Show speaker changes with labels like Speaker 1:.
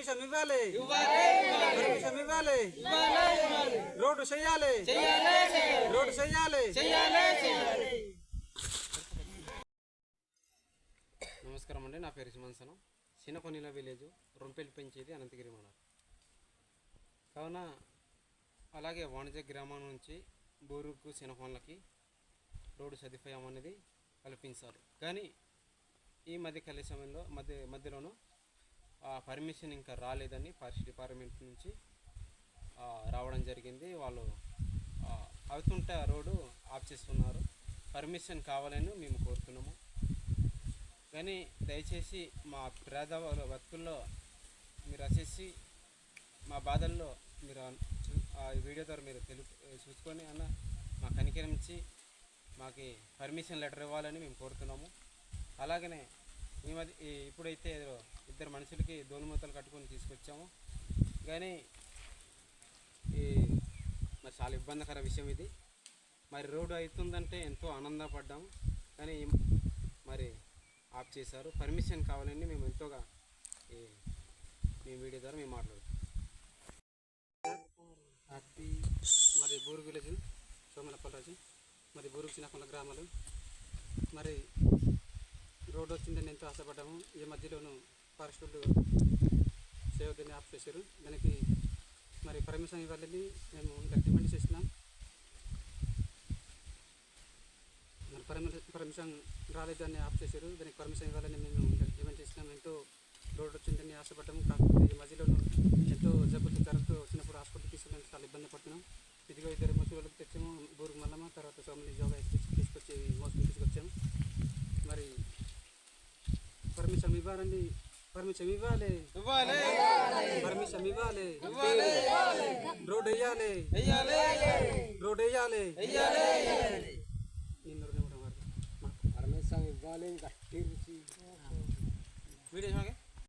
Speaker 1: Permission ఇవ్వాలి. Road చేయాలి road చేయాలి
Speaker 2: నమస్కారం అండి నా పేరు సుమన్సనం చిన్నకొనిల విలేజ్ రొంపెల్లి పెంచేది అనంతగిరి మండలం. కావున అలాగే వాణిజ్య గ్రామం నుంచి బూరుకు సినకొండలకి రోడ్డు సదుపాయం అనేది కల్పించారు కానీ ఈ మధ్య కాల సమయంలో మధ్య మధ్యలోనూ పర్మిషన్ ఇంకా రాలేదని ఫారెస్ట్ డిపార్ట్మెంట్ నుంచి రావడం జరిగింది. వాళ్ళు అవుతుంటే ఆ రోడ్డు ఆఫ్ చేస్తున్నారు. పర్మిషన్ కావాలని మేము కోరుతున్నాము. కానీ దయచేసి మా పేద వాళ్ళ బతుకుల్లో మీరు వచ్చేసి మా బాధల్లో మీరు చూ- వీడియో ద్వారా మీరు తెలు చూసుకొని అన్న మా కనికరించి మాకు పర్మిషన్ లెటర్ ఇవ్వాలని మేము కోరుతున్నాము. అలాగనే ఈ మధ్య ఇప్పుడైతే ఇద్దరు మనుషులకి దోలుమూతలు కట్టుకొని తీసుకొచ్చాము. కానీ ఈ మరి చాలా ఇబ్బందికర విషయం ఇది. మరి రోడ్డు అవుతుందంటే ఎంతో ఆనందపడ్డాము కానీ మరి ఆఫ్ చేశారు. పర్మిషన్ కావాలని మేము ఎంతోగా ఈ మీ వీడియో ద్వారా మేము మాట్లాడుతాం హ్యాపీ మరి బూరు విలేజ్ సోమనపల్లి మరి బూరు చిన్నకొండ గ్రామాలు మరి రోడ్డు వచ్చిందని ఎంతో ఆశపడ్డాము. ఈ మధ్యలోనూ ఫారెస్ట్ వాళ్ళు చేయవద్దని ఆఫ్ చేశారు. దానికి మరి పర్మిషన్ ఇవ్వాలని మేము ఇంకా డిమాండ్ చేస్తున్నాం. మరి పర్మిషన్ రాలేదు రాలేదని ఆఫ్ చేశారు. దానికి పర్మిషన్ ఇవ్వాలని మేము ఇంకా డిమాండ్ చేసినాం ఎంతో రోడ్డు వచ్చిందని ఆశపడ్డాము. కాకపోతే ఈ మధ్యలోనూ ఎంతో జబ్బులు జ్వరంతో వచ్చినప్పుడు హాస్పిటల్ తీసుకెళ్ళడానికి చాలా ఇబ్బంది పడుతున్నాం. ఇదిగో ఇద్దరు ముసలి తెచ్చాము. బూరు మల్లమ్మ తర్వాత సోమని పర్మిషన్ ఇవ్వాలండి పర్మిషన్ ఇవ్వాలి పర్మిషన్ ఇవ్వాలి రోడ్ వేయాలి రోడ్ వేయాలి పర్మిషన్ ఇవ్వాలి వీడియో